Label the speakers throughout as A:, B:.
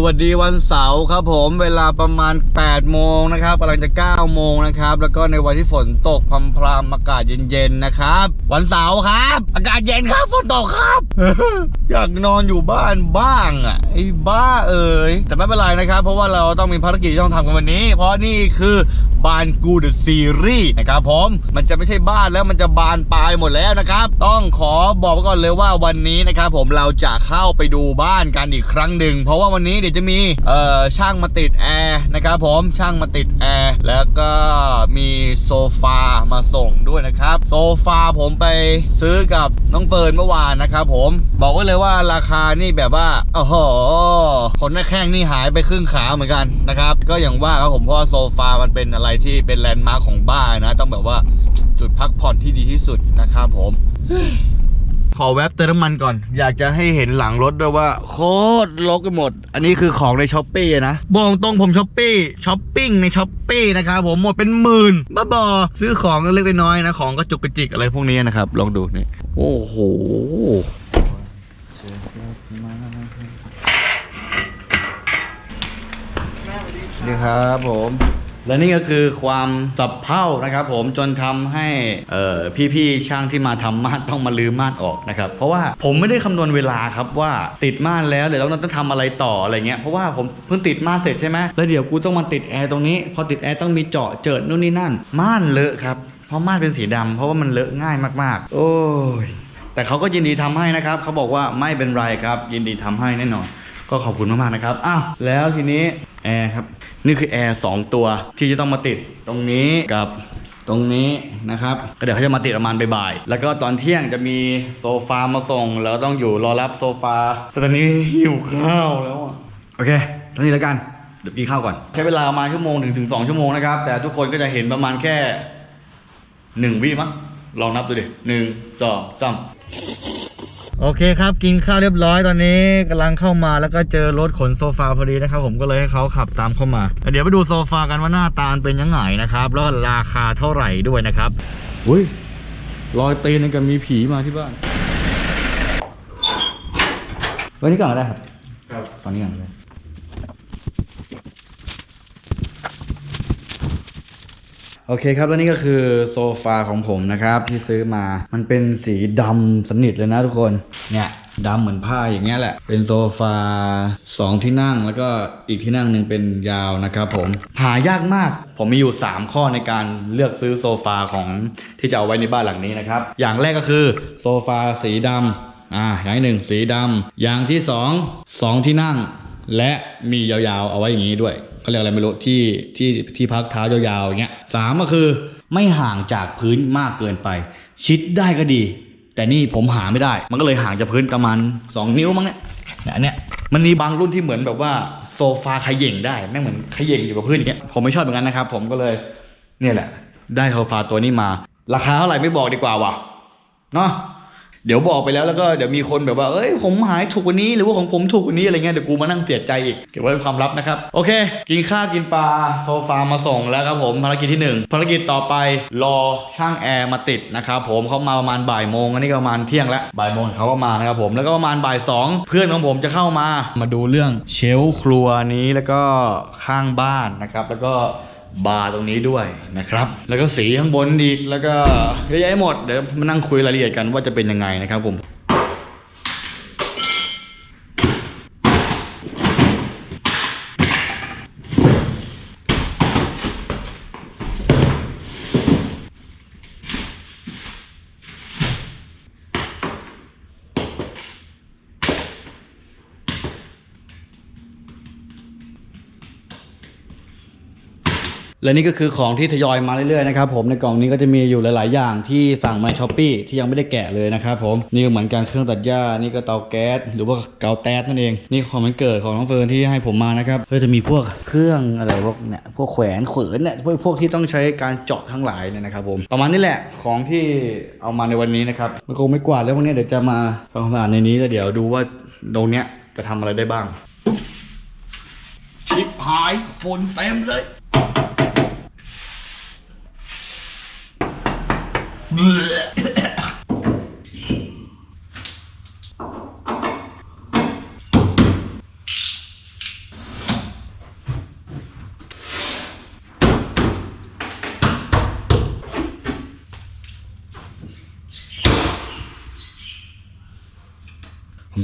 A: สวัสดีวันเสาร์ครับผมเวลาประมาณ 8 โมงนะครับกำลังจะ 9 โมงนะครับ แล้วก็ในวันที่ฝนตกพรำพรำอากาศเย็นๆนะครับ วันเสาร์ครับ อากาศเย็นครับฝนตกครับ อยากนอนอยู่บ้านบ้างอะไอ้บ้าเอ๋ยแต่ไม่เป็นไรนะครับ เพราะว่าเราต้องมีภารกิจที่ต้องทำกันวันนี้ เพราะนี่คือบานกูเดอะซีรีส์นะครับผมมันจะไม่ใช่บ้านแล้วมันจะบานปลายหมดแล้วนะครับ ต้องขอบอกก่อนเลยว่าวันนี้นะครับผมเราจะเข้าไปดูบ้านกันอีกครั้งหนึ่งเพราะว่าวันนี้เดี๋ยจะมีเอ่อช่างมาติดแอร์นะครับผมช่างมาติดแอร์แล้วก็มีโซฟามาส่งด้วยนะครับ โซฟาผมไปซื้อกับน้องเฟิร์นเมื่อวานนะครับผมบอกไว้เลยว่าราคานี่แบบว่าโอ้โหคนหน้าแข้งนี่หายไปครึ่งขาเหมือนกันนะครับ ก็อย่างว่าครับผมเพราะว่าโซฟามันเป็นอะไรที่เป็นแลนด์มาร์คของบ้านนะ ต้องแบบว่าจุดพักผ่อนที่ดีที่สุดนะครับผม ขอแวบเติมน้ำมันก่อน อยากจะให้เห็นหลังรถด้วยว่า โคตรลกไปหมด อันนี้คือของในช้อปปี้นะบอกตรงผมช้อปปี้ช้อปปิ้งในช้อปปี้นะครับผมหมดเป็นหมื่นบ้าบอซื้อของเล็กๆน้อยๆนะ ของกระจุกกระจิกอะไรพวกนี้นะครับ ลองดูนี่โอ้โหนี่ครับผม และนี่ก็คือความสับเพร่านะครับผมจนทำให้พี่ๆช่างที่มาทำม่านต้องมาลือม่านออกนะครับ เพราะว่าผมไม่ได้คำนวณเวลาครับว่าติดม่านแล้วเดี๋ยวเราต้องทำอะไรต่ออะไรเงี้ยเพราะว่าผมเพิ่งติดม่านเสร็จใช่ไหมแล้วเดี๋ยวกูต้องมาติดแอร์ตรงนี้พอติดแอร์ต้องมีเจาะเจิดนู่นนี่นั่นม่านเลอะครับเพราะม่านเป็นสีดำเพราะว่ามันเลอะง่ายมากๆ โอ้ยแต่เขาก็ยินดีทำให้นะครับเขาบอกว่าไม่เป็นไรครับ ยินดีทำให้แน่นอน ก็ขอบคุณมากๆนะครับอ้าวแล้วทีนี้แอร์ครับนี่คือแอร์สองตัวที่จะต้องมาติดตรงนี้กับตรงนี้นะครับก็เดี๋ยวเขาจะมาติดประมาณบ่ายๆแล้วก็ตอนเที่ยงจะมีโซฟามาส่ง แล้วต้องอยู่รอรับโซฟาแต่ตอนนี้หิวข้าวแล้วอะโอเคตอนนี้แล้วกันเดี๋ยวกินข้าวก่อนใช้เวลาประมาณชั่วโมงถึงถึงสองชั่วโมงนะครับ แต่ทุกคนก็จะเห็นประมาณแค่หนึ่งวิมั้งลองนับดูดิหนึ่งสองสาม โอเคครับกินข้าวเรียบร้อยตอนนี้กำลังเข้ามาแล้วก็เจอรถขนโซฟาพอดีนะครับผมก็เลยให้เขาขับตามเข้ามาแต่เดี๋ยวไปดูโซฟากันว่าหน้าตาเป็นยังไงนะครับแล้วก็ราคาเท่าไหร่ด้วยนะครับอุ้ยรอยตีนนี่ก็มีผีมาที่บ้านวันนี้ก่อนก็ได้ครับครับตอนนี้ก่อนก็ได้ โอเคครับแล้วนี่ก็คือโซฟาของผมนะครับที่ซื้อมา มันเป็นสีดำสนิทเลยนะทุกคน เนี่ยดำเหมือนผ้าอย่างเงี้ยแหละ เป็นโซฟาสองที่นั่งแล้วก็อีกที่นั่งหนึ่งเป็นยาวนะครับผม หายากมาก ผมมีอยู่ 3 ข้อในการเลือกซื้อโซฟาของที่จะเอาไว้ในบ้านหลังนี้นะครับ อย่างแรกก็คือโซฟาสีดำอ่าอย่างที่หนึ่งสีดำอย่างที่สองสองที่นั่ง และมียาวๆเอาไว้อย่างนี้ด้วยเขาเรียกอะไรไม่รู้ที่ที่ที่พักเท้ายาวๆอย่างเงี้ยสามก็คือไม่ห่างจากพื้นมากเกินไป ชิดได้ก็ดี แต่นี่ผมหาไม่ได้ มันก็เลยห่างจากพื้นประมาณ 2 นิ้วมั้งเนี่ยเนี่ยอันเนี้ยมันมีบางรุ่นที่เหมือนแบบว่าโซฟาขย่งได้แม่งเหมือนขย่งอยู่กับพื้นอย่างเงี้ยผมไม่ชอบเหมือนกันนะครับผมก็เลยเนี่ยแหละ ได้โซฟาตัวนี้มา ราคาเท่าไหร่ไม่บอกดีกว่าวะเนาะ เดี๋ยวบอกไปแล้วแล้วก็เดี๋ยวมีคนแบบว่า เอ้ยผมหายถูกกว่านี้หรือว่าของผมถูกกว่านี้อะไรเงี้ยเดี๋ยวกูมานั่งเสียใจอีกเก็บไว้เป็นความลับนะครับ โอเค กินข้าวกินปลาโซฟามาส่งแล้วครับผมภารกิจที่หนึ่งภารกิจต่อไปรอช่างแอร์มาติดนะครับผมเขามาประมาณบ่ายโมงอันนี้ก็ประมาณเที่ยงแล้วบ่ายโมงเขาก็มานะครับผมแล้วก็ประมาณบ่ายสองเพื่อนของผมจะเข้ามามาดูเรื่องเชลครัวนี้แล้วก็ข้างบ้านนะครับแล้วก็ บาร์ตรงนี้ด้วยนะครับ แล้วก็สีข้างบนอีกแล้วก็เยอะแยะหมดเดี๋ยวมานั่งคุยรายละเอียดกันว่าจะเป็นยังไงนะครับผม และนี่ก็คือของที่ทยอยมาเรื่อยๆนะครับผมในกล่องนี้ก็จะมีอยู่หลาย ๆ อย่างที่สั่งมาช้อปปี้ที่ยังไม่ได้แกะเลยนะครับผมนี่ก็เหมือนกันเครื่องตัดหญ้านี่ก็เตาแก๊สหรือว่าเกาแต๊สนั่นเองนี่ของมันเกิดของน้องเฟิร์นที่ให้ผมมานะครับก็จะมีพวกเครื่องอะไรพวกเนี่ยพวกแขวนเขวนเนี่ยพวกพวกที่ต้องใช้การเจาะทั้งหลายเนี่ยนะครับผมประมาณนี้แหละของที่เอามาในวันนี้นะครับไม่คงไม่กวาดแล้วพวกนี้เดี๋ยวจะมาทำความสะอาดในนี้แล้วเดี๋ยวดูว่าตรงเนี้ยจะทำอะไรได้บ้าง ชิปหายฝุ่นเต็มเลย ผม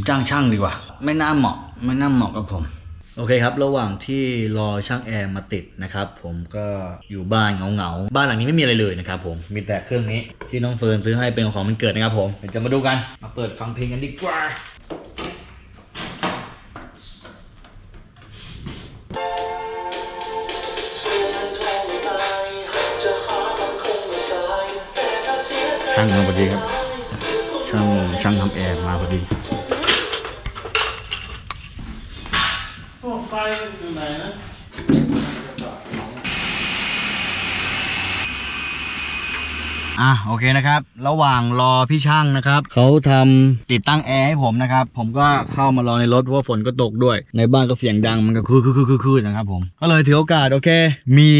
A: จ้างช่างดีกว่า ไม่น่าเหมาะ ไม่น่าเหมาะกับผม โอเคครับ ระหว่างที่รอช่างแอร์มาติดนะครับ ผมก็อยู่บ้านเหงาๆ บ้านหลังนี้ไม่มีอะไรเลยนะครับผม มีแต่เครื่องนี้ที่น้องเฟิร์นซื้อให้เป็นของมันเกิดนะครับผมเดี๋ยวจะมาดูกัน มาเปิดฟังเพลงกันดีกว่าช่างมาพอดีครับ ช่างช่างทำแอร์มาพอดี
B: พวกไฟมัน อยู่ไหนนะ
A: อะโอเคนะครับ ระหว่างรอพี่ช่างนะครับเขาทำติดตั้งแอร์ให้ผมนะครับ ผมก็เข้ามารอในรถเพราะว่าฝนก็ตกด้วย ในบ้านก็เสียงดังมันก็คือคือคือคือคือนะครับผมก็เลยถือโอกาสโอเค มี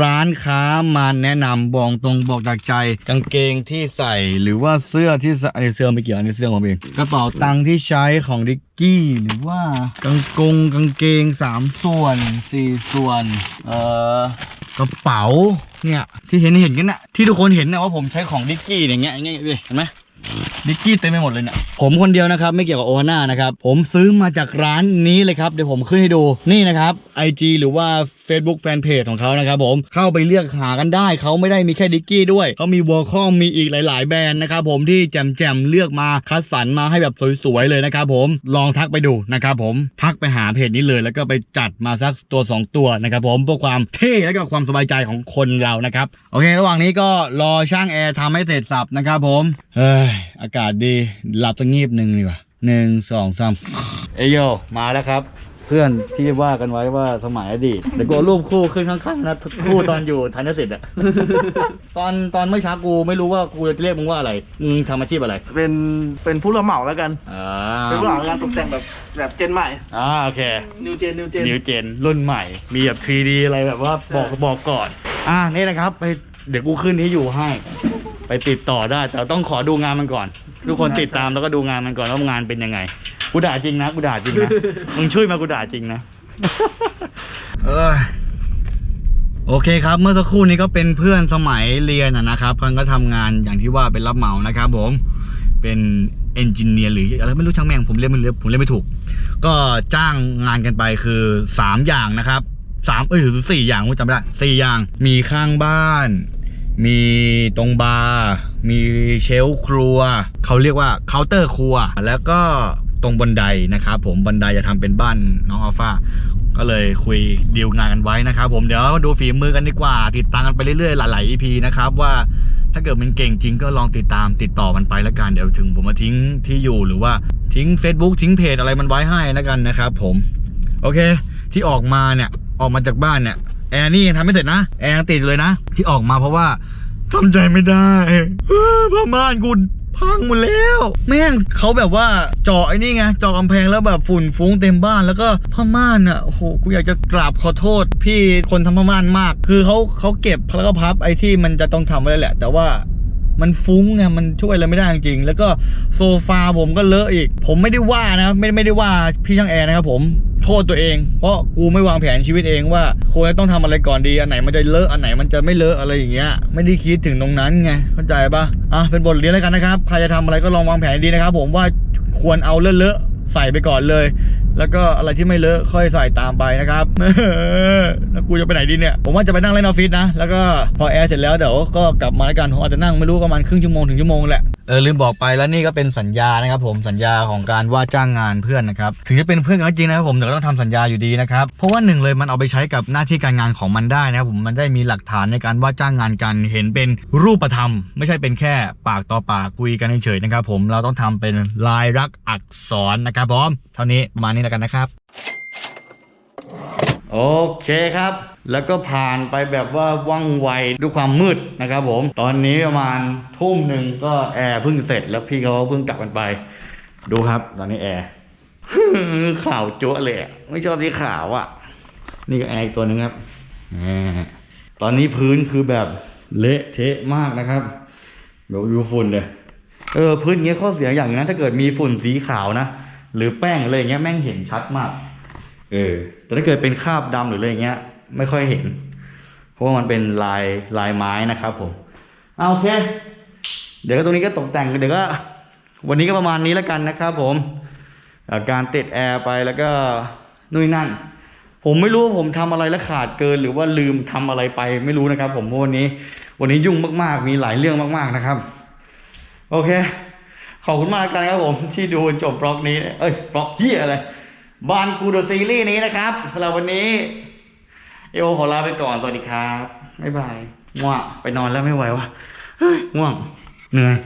A: ร้านค้ามาแนะนำบอกตรงบอกจากใจกางเกงที่ใส่หรือว่าเสื้อที่ใส่อันนี้เสื้อไม่เกี่ยวอันนี้เสื้อผมเองกระเป๋าตังค์ที่ใช้ของดิกกี้หรือว่ากางกงกางเกงสามส่วนสี่ส่วนเอ่อ กระเป๋าเนี่ยที่เห็นเห็นกันนะที่ทุกคนเห็นนะว่าผมใช้ของดิกกี้อย่างเงี้ยอย่างเงี้ยเห็นไหม ดิกกี้เต็มไปหมดเลยเนี่ยผมคนเดียวนะครับไม่เกี่ยวกับโอฮาน่านะครับผมซื้อมาจากร้านนี้เลยครับเดี๋ยวผมขึ้นให้ดูนี่นะครับ IG หรือว่า Facebook Fanpage ของเขานะครับผมเข้าไปเลือกหากันได้ เขาไม่ได้มีแค่ดิกกี้ด้วยเขามีวอลคอมมีอีกหลาย ๆ แบรนด์นะครับผมที่แจมๆเลือกมาคัดสรรมาให้แบบสวยๆเลยนะครับผมลองทักไปดูนะครับผมทักไปหาเพจนี้เลย แล้วก็ไปจัดมาสักตัว 2 ตัวนะครับผมเพื่อความเท่และก็ความสบายใจของคนเรานะครับโอเค ระหว่างนี้ก็รอช่างแอร์ทำให้เสร็จสับนะครับผมเฮ้ยอากาศดี หลับสักงีบหนึ่งดีกว่าหนึ่งสองสามเอยโยมาแล้วครับ เพื่อนที่ว่ากันไว้ว่าสมัยอดีตเดี๋ยวกูเอารูปคู่ขึ้นข้างๆนะคู่ตอนอยู่ทันสิทธิ์อะตอนตอนเมื่อเช้ากูไม่รู้ว่ากูจะเรียกมึงว่าอะไรมึงทำอาชีพอะไร
B: เป็นเป็นผู้รับเหมาแล้วกัน
A: อ่า
B: เป็นผู้รับเหมาการตกแต่งแบบแบบเจนใหม่
A: อ่าโอเค
B: นิวเจนนิวเจน
A: นิวเจนรุ่นใหม่ มีแบบ 3D อะไรแบบว่าบอก
B: ใช่
A: บอกก่อน อ่านี่นะครับไปเดี๋ยวกูขึ้นนี้อยู่ให้ ไปติดต่อได้ แต่ต้องขอดูงานมันก่อน ทุกคนติดตามแล้วก็ดูงานมันก่อนว่างานเป็นยังไงกูด่าจริงนะกูด่าจริงนะมึงช่วยมากูด่าจริงนะเออโอเคครับ เมื่อสักครู่นี้ก็เป็นเพื่อนสมัยเรียนอะนะครับมันก็ทำงานอย่างที่ว่าเป็นรับเหมานะครับ ผมเป็นเอนจิเนียร์หรืออะไรไม่รู้ช่างแม่งผมเรียกไม่เรียกผมเรียกไม่ถูก ก็จ้างงานกันไปคือสามอย่างนะครับสามเอ้ยหรือสี่อย่างผมจำไม่ได้สี่อย่างมีข้างบ้าน มีตรงบาร์มีเชลครัว เขาเรียกว่าเคาน์เตอร์ครัว แล้วก็ตรงบันไดนะครับผมบันไดจะทำเป็นบ้านน้องอัลฟาก็เลยคุยดีลงานกันไว้นะครับผมเดี๋ยวดูฝีมือกันดีกว่า ติดตามกันไปเรื่อยๆ หลายๆ EP นะครับว่าถ้าเกิดมันเก่งจริงก็ลองติดตามติดต่อมันไปแล้วกันเดี๋ยวถึงผมมาทิ้งที่อยู่หรือว่าทิ้ง Facebook ทิ้งเพจอะไรมันไว้ให้แล้วกันนะครับผม โอเค ที่ออกมาเนี่ยออกมาจากบ้านเนี่ยแอร์นี่ยังทำไม่เสร็จนะ แอร์ยังติดเลยนะ ที่ออกมาเพราะว่าทำใจไม่ได้เอ้อม่านกูพังหมดแล้ว แม่งเขาแบบว่าเจาะไอ้นี่ไงเจาะกำแพงแล้วแบบฝุ่นฟุ้งเต็มบ้านแล้วก็ผ้าม่านอะโอ้โหกูอยากจะกราบขอโทษ พี่คนทำผ้าม่านมาก คือเขาเขาเก็บแล้วก็พับไอ้ที่มันจะต้องทำไว้แหละ แต่ว่ามันฟุ้งไงมันช่วยอะไรไม่ได้จริงๆแล้วก็โซฟาผมก็เลอะอีก ผมไม่ได้ว่านะ ไม่ไม่ได้ว่าพี่ช่างแอร์นะครับผม โทษตัวเอง เพราะกูไม่วางแผนชีวิตเองว่าควรจะต้องทำอะไรก่อนดีอันไหนมันจะเลอะอันไหนมันจะไม่เลอะอะไรอย่างเงี้ยไม่ได้คิดถึงตรงนั้นไงเข้าใจปะอะเป็นบทเรียนแล้วกันนะครับใครจะทำอะไรก็ลองวางแผนดีนะครับ ผมว่าควรเอาเลอะๆใส่ไปก่อนเลย แล้วก็อะไรที่ไม่เลอะค่อยใส่ตามไปนะครับแล้วกูจะไปไหนดีเนี่ยผมว่าจะไปนั่งเล่นออฟฟิศนะแล้วก็พอแอร์เสร็จแล้วเดี๋ยวก็กลับมาแล้วกันผมอาจจะนั่งไม่รู้ประมาณครึ่งชั่วโมงถึงชั่วโมงแหละเออลืมบอกไปแล้วนี่ก็เป็นสัญญานะครับผมสัญญาของการว่าจ้างงานเพื่อนนะครับถึงจะเป็นเพื่อนกันก็จริงนะครับผมแต่ก็ต้องทำสัญญาอยู่ดีนะครับเพราะว่าหนึ่งเลยมันเอาไปใช้กับหน้าที่การงานของมันได้นะครับผมมันได้มีหลักฐานในการว่าจ้างงานกันเห็นเป็นรูปธรรม ไม่ใช่เป็นแค่ปากต่อปากคุยกันเฉยๆนะครับผมเราต้องทำเป็นลายลักษณ์อักษรนะครับผมเท่านี้ประมาณนี้แล้วกันนะครับ โอเคครับ แล้วก็ผ่านไปแบบว่าว่องไวด้วยความมืดนะครับผม ตอนนี้ประมาณทุ่มหนึ่งก็แอร์เพิ่งเสร็จแล้วพี่เขาเพิ่งกลับกันไป ดูครับ ตอนนี้แอร์ข่าวจั๊วเลยไม่ชอบที่ขาวอะ นี่ก็แอร์อีกตัวหนึ่งครับตอนนี้พื้นคือแบบเละเทะมากนะครับแบบอยู่ฝุ่นเลยเออพื้นเงี้ยข้อเสียอย่างนึงนถ้าเกิดมีฝุ่นสีขาวนะหรือแป้งอะไรเงี้ยแม่งเห็นชัดมาก เออ แต่ถ้าเกิดเป็นคราบดำหรืออะไรอย่างเงี้ย ไม่ค่อยเห็น เพราะว่ามันเป็นลายลายไม้นะครับผมเอาโอเค เดี๋ยวก็ตรงนี้ก็ตกแต่งเดี๋ยวก็ วันนี้ก็ประมาณนี้แล้วกันนะครับผมการติดแอร์ไปแล้วก็นู่นนั่น ผมไม่รู้ว่าผมทำอะไรแล้วขาดเกิน หรือว่าลืมทำอะไรไปไม่รู้นะครับ ผมวันนี้ วันนี้ยุ่งมากๆ มีหลายเรื่องมากๆนะครับ โอเค ขอบคุณมากกันครับผมที่ดูจบบล็อกนี้ เอ้ยบล็อกเฮียอะไร บานกูเดอะซีรีส์นี้นะครับสำหรับวันนี้เอโอขอลาไปก่อน สวัสดีครับ บ๊ายบายง่วงไปนอนแล้วไม่ไหววะเฮ้ยง่วง เหนื่อย